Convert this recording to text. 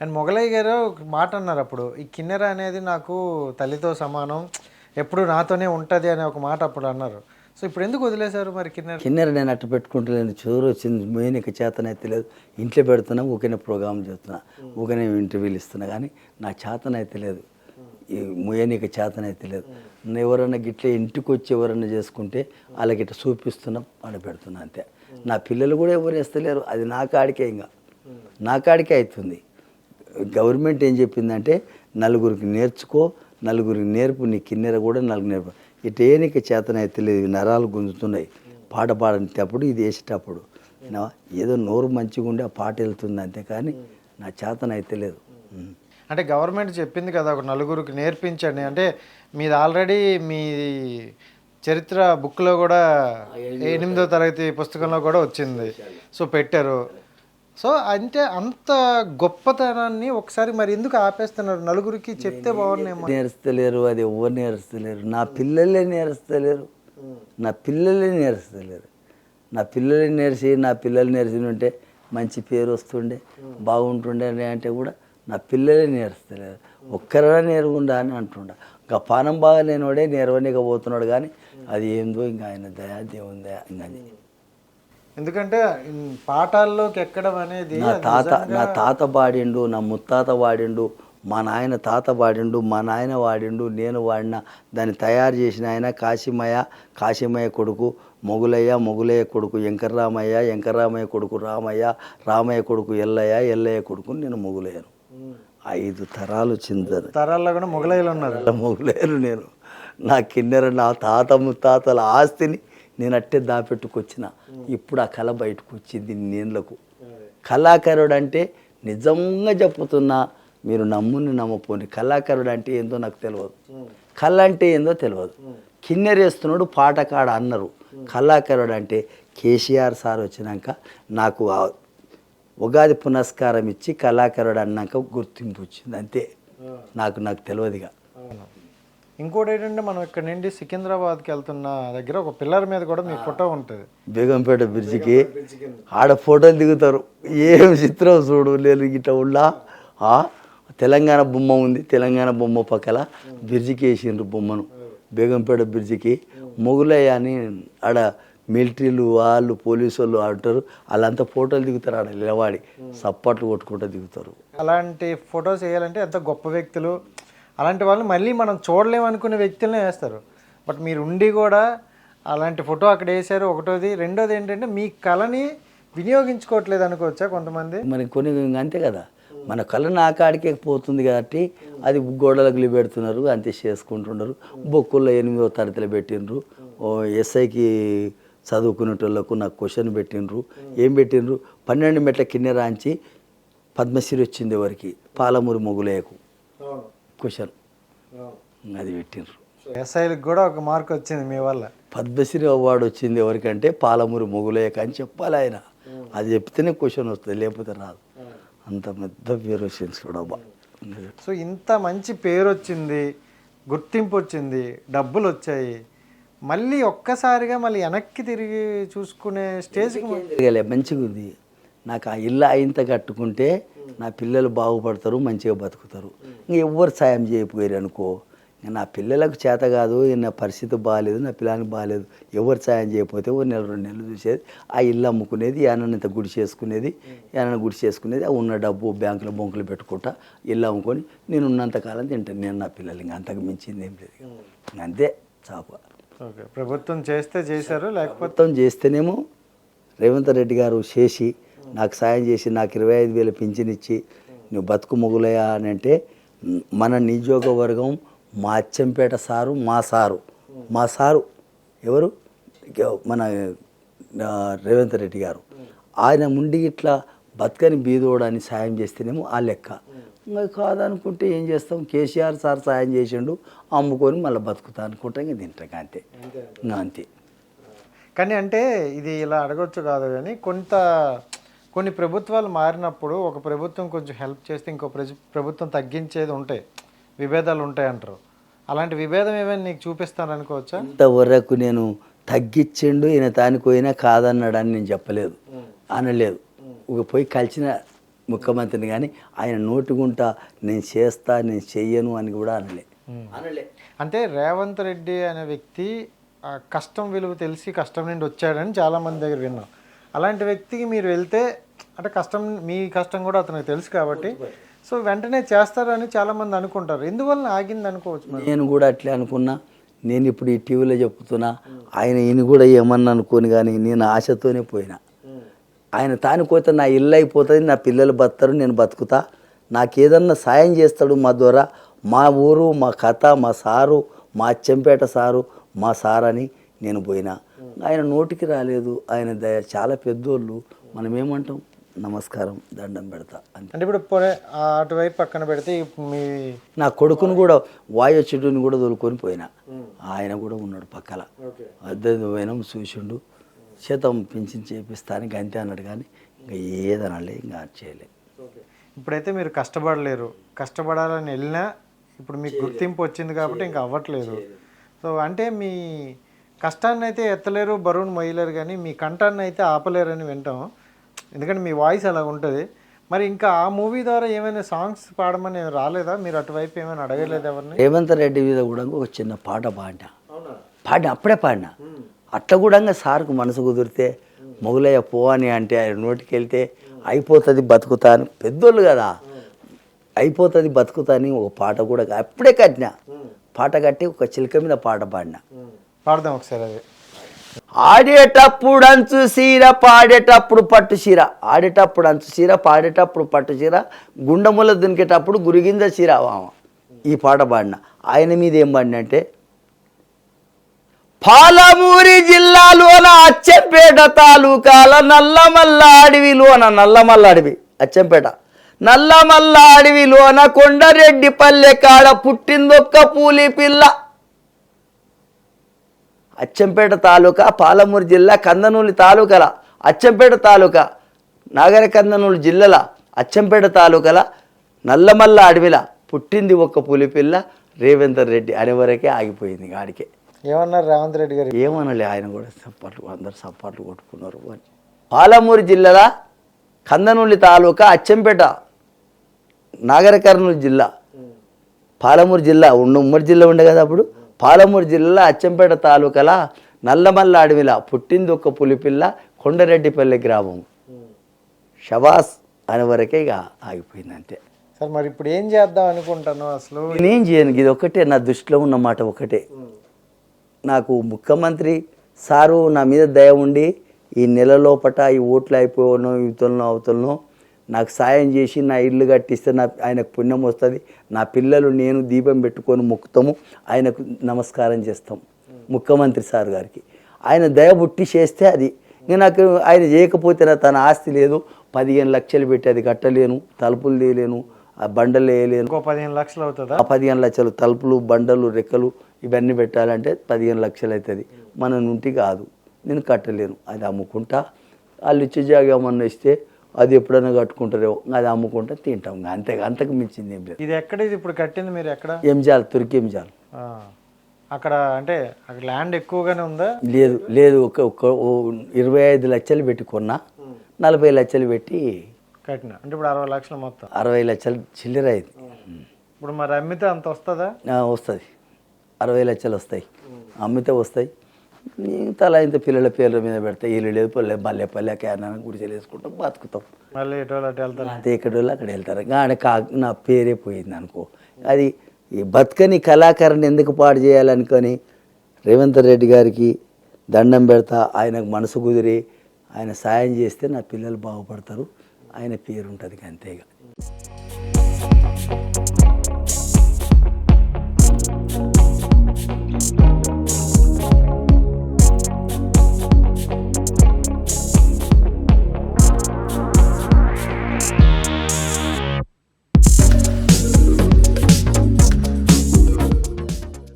And Mogalaiah గారు ఒక మాట అన్నారు అప్పుడు ఈ కిన్నెర అనేది నాకు తల్లితో సమానం ఎప్పుడు నాతోనే ఉంటుంది అనే ఒక మాట అప్పుడు అన్నారు. సో ఇప్పుడు ఎందుకు వదిలేశారు మరి కిన్నెర? కిన్నెర నేను అట్టు పెట్టుకుంటలేను చదువు వచ్చింది మెయిన్కి చేతనైతే లేదు ఇంట్లో పెడుతున్నా ఊకనే ప్రోగ్రామ్ చేస్తున్నా ఊకనే ఇంటర్వ్యూలు ఇస్తున్నా కానీ నా చేతనైతే లేదు ఈ చేతనైతే లేదు నేను ఎవరైనా గిట్ల ఇంటికి వచ్చి ఎవరైనా చేసుకుంటే వాళ్ళకి ఇట్లా చూపిస్తున్నాం అని పెడుతున్నా అంతే. నా పిల్లలు కూడా ఎవరు వేస్తలేరు అది నా కాడికే ఇంకా. నా కాడికే అవుతుంది. గవర్నమెంట్ ఏం చెప్పిందంటే నలుగురికి నేర్చుకో నలుగురికి నేర్పు నీ కిన్నెర కూడా నలుగురు నేర్పు. ఇటేనికి చేతనైతే లేదు ఇవి నరాలు గుంజుతున్నాయి. పాట పాడేటప్పుడు ఇది వేసేటప్పుడు? ఏదో నోరు మంచిగా ఉండి ఆ పాట వెళ్తుంది అంతే కానీ నా చేతనైతే లేదు. అంటే గవర్నమెంట్ చెప్పింది కదా ఒక నలుగురికి నేర్పించండి. అంటే మీది ఆల్రెడీ మీ చరిత్ర బుక్లో కూడా ఎనిమిదో తరగతి పుస్తకంలో కూడా వచ్చింది. సో పెట్టారు. సో అంటే అంత గొప్పతనాన్ని ఒకసారి మరి ఎందుకు ఆపేస్తున్నారు? నలుగురికి చెప్తే బాగున్నాయేమో. నేర్స్తలేరు అది ఎవరు నేర్స్తలేరు. నా పిల్లలే నేర్స్తలేరు. నా పిల్లలే నేర్స్తలేరు. నా పిల్లలే నేర్చి నా పిల్లలు నేర్చి ఉంటే మంచి పేరు వస్తుండే బాగుంటుండే అని అంటే కూడా నా పిల్లలే నేర్స్తలేరు. ఒక్కరైనా నేర్చుకుంటా అని అంటుండ. ఇంకా పానం బాగా లేనివాడే నేర్వనిక పోతున్నాడు కానీ అది ఏందో ఇంకా ఆయన దయా దేవుని దయా ఇంకా అది. ఎందుకంటే పాఠాల్లోకి ఎక్కడం అనేది నా తాత నా తాత వాడిండు నా ముత్తాత వాడిండు మా నాయన తాత వాడిండు మా నాయన వాడిండు నేను వాడిన దాన్ని తయారు చేసిన ఆయన కాశీమయ్య కాశీమయ్య కొడుకు మొగులయ్య మొగులయ్య కొడుకు వెంకర్రామయ్య వెంకర్రామయ్య కొడుకు రామయ్య రామయ్య కొడుకు ఎల్లయ్య ఎల్లయ్య కొడుకు నేను మొగులయ్యను. ఐదు తరాలు చిందరు. తరాల్లో కూడా మొగలయ్యలు ఉన్నారు. మొగులేరు నేను. నా కిన్నెర నా తాత ముత్తాతల ఆస్తిని నేను అట్టే దాపెట్టుకొచ్చిన. ఇప్పుడు ఆ కళ బయటకు వచ్చింది నీళ్ళకు కళాకారుడు అంటే నిజంగా చెప్పుతున్నా మీరు నమ్ముని నమ్మపోని. కళాకారుడు అంటే ఏందో నాకు తెలియదు కళ అంటే ఏందో తెలియదు కిన్నెరేస్తున్నాడు పాటకాడ అన్నారు. కళాకారుడు అంటే కేసీఆర్ సార్ వచ్చినాక నాకు ఉగాది పునస్కారం ఇచ్చి కళాకారుడు అన్నాక గుర్తింపు వచ్చింది. అంతే. నాకు నాకు తెలియదుగా ఇంకోటి ఏంటంటే మనం ఇక్కడ నుండి సికింద్రాబాద్కి వెళ్తున్న దగ్గర ఒక పిల్లర్ మీద కూడా మీ ఫోటో ఉంటుంది. బేగంపేట బ్రిడ్జికి ఆడ ఫోటోలు దిగుతారు. ఏం చిత్రం చూడు లేదు ఇట్లా ఉళ్ళా ఆ, తెలంగాణ బొమ్మ ఉంది. తెలంగాణ బొమ్మ పక్కల బ్రిడ్జికి వేసిండ్రు బొమ్మను. బేగంపేట బ్రిడ్జికి. మొగులయ్య అని ఆడ మిలిటరీలు వాళ్ళు పోలీసు వాళ్ళు అంటారు. వాళ్ళంతా ఫోటోలు దిగుతారు ఆడ నిలబడి. సప్పట్లు కొట్టుకుంటూ దిగుతారు. అలాంటి ఫొటోస్ వేయాలంటే ఎంత గొప్ప వ్యక్తులు. అలాంటి వాళ్ళు మళ్ళీ మనం చూడలేము అనుకునే వ్యక్తులనే వేస్తారు. బట్ మీరు ఉండి కూడా అలాంటి ఫోటో అక్కడ వేశారు. ఒకటోది. రెండోది ఏంటంటే మీ కళని వినియోగించుకోవట్లేదు అనుకోవచ్చా కొంతమంది? మరి కొన్ని ఇంక అంతే కదా. మన కళ్ళ ఆకాడికే పోతుంది కాబట్టి అది గోడలకు పెడుతున్నారు అంతే చేసుకుంటున్నారు బొక్కుల్లో ఎనిమిదో తరగతిలో పెట్టిండ్రు. ఓ ఎస్ఐకి చదువుకునేటోళ్ళకు నాకు క్వశ్చన్ పెట్టిండ్రు. ఏం పెట్టిండ్రు? పన్నెండు మెట్ల కింద రాంచి పద్మశ్రీ వచ్చింది ఎవరికి? పాలమూరి మొగులేయకు క్వశ్చన్. అది పెట్టిండ్రు. ఎస్ఐలకు కూడా ఒక మార్క్ వచ్చింది మీ వల్ల. పద్మశ్రీ అవార్డు వచ్చింది ఎవరికంటే పాలమూరి మొగులేయక అని చెప్పాలి ఆయన. అది చెప్తేనే క్వశ్చన్ వస్తుంది లేకపోతే రాదు. అంత పెద్ద పేరు వచ్చింది చూడబ్బా సో ఇంత మంచి పేరు వచ్చింది గుర్తింపు వచ్చింది డబ్బులు వచ్చాయి. మళ్ళీ ఒక్కసారిగా మళ్ళీ వెనక్కి తిరిగి చూసుకునే స్టేజ్కి తిరగలే? మంచిగా ఉంది నాకు ఆ ఇల్లు అయింత కట్టుకుంటే నా పిల్లలు బాగుపడతారు మంచిగా బతుకుతారు. ఇంక ఎవ్వరు సాయం చేయకపోయారు అనుకో. ఇంక నా పిల్లలకు చేత కాదు నా పరిస్థితి బాగాలేదు నా పిల్లానికి బాగాలేదు ఎవరు సాయం చేయకపోతే ఓ నెల రెండు నెలలు చూసేది ఆ ఇల్లు అమ్ముకునేది ఏమన్నా గుడి చేసుకునేది ఏమన్నా గుడి చేసుకునేది ఆ ఉన్న డబ్బు బ్యాంకులో బొంకులు పెట్టుకుంటా ఇల్లు అమ్ముకొని నేను ఉన్నంతకాలం తింటాను. నేను నా పిల్లలు ఇంకా అంతకు మించింది ఏం లేదు అంతే చాప. ప్రభుత్వం చేస్తే చేశారు లేకపోతే మొత్తం చేస్తేనేమో రేవంత్ రెడ్డి గారు చేసి నాకు సాయం చేసి నాకు ఇరవై ఐదు వేల పింఛన్ ఇచ్చి నువ్వు బతుకు మొగులయ్యా అని అంటే మన నియోజకవర్గం మా అచ్చంపేట సారు మా సారు. మా సారు ఎవరు? మన రేవంత్ రెడ్డి గారు. ఆయన ముండి ఇట్లా బతకని బీదోడని సాయం చేస్తేనేమో ఆ లెక్క. ఇంకా కాదనుకుంటే ఏం చేస్తాం? కేసీఆర్ సార్ సాయం చేసిండు అమ్ముకొని మళ్ళీ బతుకుతా అనుకుంటా ఇంకా తింటాం అంతే. అంతే. కానీ అంటే ఇది ఇలా అడగొచ్చు కాదు కానీ కొంత కొన్ని ప్రభుత్వాలు మారినప్పుడు ఒక ప్రభుత్వం కొంచెం హెల్ప్ చేస్తే ఇంకో ప్రభుత్వం తగ్గించేది ఉంటాయి. విభేదాలు ఉంటాయి అంటారు. అలాంటి విభేదం ఏమైనా నీకు చూపిస్తాను అనుకోవచ్చా? ఇంతవరకు నేను తగ్గించిండు ఈయన తానికి పోయినా కాదన్నాడని నేను చెప్పలేదు. అనలేదు. ఒక పోయి కలిసిన ముఖ్యమంత్రిని కానీ ఆయన నోటిగుంటా నేను చేస్తా నేను చెయ్యను అని కూడా అనలే. అనలే. అంటే రేవంత్ రెడ్డి అనే వ్యక్తి ఆ కష్టం విలువ తెలిసి కష్టం నుండి వచ్చాడని చాలా మంది దగ్గర విన్నాం. అలాంటి వ్యక్తికి మీరు వెళ్తే అంటే కష్టం మీ కష్టం కూడా అతనికి తెలుసు కాబట్టి. సో వెంటనే చేస్తారని చాలా మంది అనుకుంటారు. ఎందువల్ల ఆగింది అనుకోవచ్చు నేను కూడా అట్లే అనుకున్నా. నేను ఇప్పుడు ఈ టీవీలో చెప్తున్నా ఆయన ఈయన కూడా ఏమన్నా అనుకోని కానీ నేను ఆశతోనే పోయినా. ఆయన తానిపోతే నా ఇల్లు అయిపోతుంది నా పిల్లలు బతారు నేను బతుకుతా. నాకు ఏదన్నా సాయం చేస్తాడు మా ద్వారా మా ఊరు మా కథ మా సారు మా అచ్చంపేట సారు మా సార్ అని నేను పోయినా. ఆయన నోటికి రాలేదు. ఆయన దయ చాలా పెద్దోళ్ళు. మనం ఏమంటాం నమస్కారం దండం పెడతా అంటే ఇప్పుడు అటువైపు పక్కన పెడితే మీ నా కొడుకును కూడా వాయు చెట్టుని కూడా తోలుకొని పోయినా. ఆయన కూడా ఉన్నాడు పక్కల. అద్దె పోయినాం చూసిండు. శతం పింఛన్ చేపిస్తానికి అంతే అన్నాడు కానీ ఇంకా ఏదనాలే ఇంకా చేయలే. ఇప్పుడైతే మీరు కష్టపడలేరు. కష్టపడాలని వెళ్ళినా ఇప్పుడు మీకు గుర్తింపు వచ్చింది కాబట్టి ఇంకా అవ్వట్లేదు. సో అంటే మీ కష్టాన్ని అయితే ఎత్తలేరు బరువును మొయ్యలేరు కానీ మీ కంఠాన్ని అయితే ఆపలేరని వింటాం. ఎందుకంటే మీ వాయిస్ అలా ఉంటుంది. మరి ఇంకా ఆ మూవీ ద్వారా ఏమైనా సాంగ్స్ పాడమని రాలేదా? మీరు అటువైపు ఏమైనా అడగలేదు ఎవరిని? రేవంత్ రెడ్డి మీద కూడా ఒక చిన్న పాట పాడినా. పాడిన అప్పుడే పాడినా. అట్లా కూడా సార్కు మనసు కుదిరితే మొగులయ్య పో అని అంటే ఆయన నోటికి వెళ్తే అయిపోతుంది బతుకుతా అని. పెద్దోళ్ళు కదా. అయిపోతుంది బతుకుతా అని ఒక పాట కూడా అప్పుడే కట్టినా. పాట కట్టి ఒక చిలక మీద పాట పాడినా. పాడదాం ఒకసారి అది. ఆడేటప్పుడు అంచు సీర పాడేటప్పుడు పట్టు చీర. ఆడేటప్పుడు అంచు చీర పాడేటప్పుడు పట్టు చీర గుండముల దునికేటప్పుడు గురిగింజ చీర వామ. ఈ పాట పాడిన. ఆయన మీద ఏం పాడినంటే పాలమూరి జిల్లాలోన అచ్చంపేట తాలూకాల నల్లమల్ల అడవిలోన నల్లమల్ల అడవి. అచ్చంపేట. నల్లమల్ల అడవిలోన కొండరెడ్డి పల్లె కాడ పుట్టిందొక్క పూలి పిల్ల. అచ్చంపేట తాలూకా పాలమూరు జిల్లా కందనూలి తాలూకాల అచ్చంపేట తాలూకా నాగర కందనూలు జిల్లాల అచ్చంపేట తాలూకాల నల్లమల్ల అడవిల పుట్టింది ఒక్క పులిపిల్ల రేవేందర్ రెడ్డి అనే వరకే ఆగిపోయింది గాడికే ఏమన్నారు రేవంత్ రెడ్డి గారు? ఏమనలే ఆయన కూడా సప్పట్లు అందరు సప్పట్లు కొట్టుకున్నారు అని. పాలమూరు జిల్లాల కందనూలి తాలూకా అచ్చంపేట నాగర కర్నూలు జిల్లా పాలమూరు జిల్లా ఉన్న ఉమ్మడి జిల్లా ఉండే కదా అప్పుడు? పాలమూరు జిల్లా అచ్చంపేట తాలూకాల నల్లమల్ల అడవిల పుట్టింది ఒక పులిపిల్ల కొండరెడ్డిపల్లి గ్రామం. షబాస్ అనే వరకే ఇక ఆగిపోయింది అంతే సార్ మరి ఇప్పుడు ఏం చేద్దాం అనుకుంటాను అసలు? నేనేం చేయను ఇది ఒకటే నా దృష్టిలో ఉన్న మాట ఒకటే నాకు ముఖ్యమంత్రి సారు నా మీద దయ ఉండి ఈ నెల లోపట ఈ ఓట్లు అయిపోవనో ఇవతలనో అవతలనో నాకు సాయం చేసి నా ఇల్లు కట్టిస్తే నా ఆయనకు పుణ్యం వస్తుంది. నా పిల్లలు నేను దీపం పెట్టుకొని మొక్కుతాము. ఆయనకు నమస్కారం చేస్తాం. ముఖ్యమంత్రి సార్ గారికి. ఆయన దయ పుట్టి చేస్తే అది. ఇంకా నాకు ఆయన చేయకపోతే నా తన ఆస్తి లేదు. పదిహేను లక్షలు పెట్టి అది కట్టలేను. తలుపులు తీయలేను ఆ బండలు వేయలేను. పదిహేను లక్షలు అవుతుందా? ఆ పదిహేను లక్షలు తలుపులు బండలు రెక్కలు ఇవన్నీ పెట్టాలంటే పదిహేను లక్షలు అవుతుంది. మన నుండి కాదు. నేను కట్టలేను. అది అమ్ముకుంటా. వాళ్ళు ఇచ్చే జాగా ఏమన్నా ఇస్తే అది ఎప్పుడైనా కట్టుకుంటారేమో అది అమ్ముకుంటా తింటాం. అంతే అంతకు మించింది ఏం లేదు. ఇది ఎక్కడ ఇది ఇప్పుడు కట్టింది మీరు ఎక్కడ? చేయాలి తురికి ఆ, అక్కడ అంటే అక్కడ ల్యాండ్ ఎక్కువగానే ఉందా? లేదు లేదు ఒక ఒక ఇరవై ఐదు లక్షలు పెట్టి కొన్నా. నలభై లక్షలు పెట్టి కట్టిన. అంటే ఇప్పుడు అరవై లక్షలు మొత్తం. అరవై లక్షలు చిల్లర అయింది. ఇప్పుడు మరి అమ్మితే అంత వస్తుందా? వస్తుంది. అరవై లక్షలు వస్తాయి. అమ్మితే వస్తాయి. తల ఇంత పిల్లల పేర్ల మీద పెడతాయి ఇల్లు లేదు పల్లె మల్లె పల్లె క్యాన గుడిసెలు వేసుకుంటాం బతుకుతాం. మళ్ళీ వెళ్తారు? అదే ఎక్కడ వాళ్ళు అక్కడ వెళ్తారు. ఆడ కా నా పేరే పోయింది అనుకో. అది ఈ బతుకని కళాకారుని ఎందుకు పాడు చేయాలనుకొని రేవంత్ రెడ్డి గారికి దండం పెడతా ఆయనకు మనసు కుదిరి ఆయన సాయం చేస్తే నా పిల్లలు బాగుపడతారు. ఆయన పేరు ఉంటుంది అంతేగా.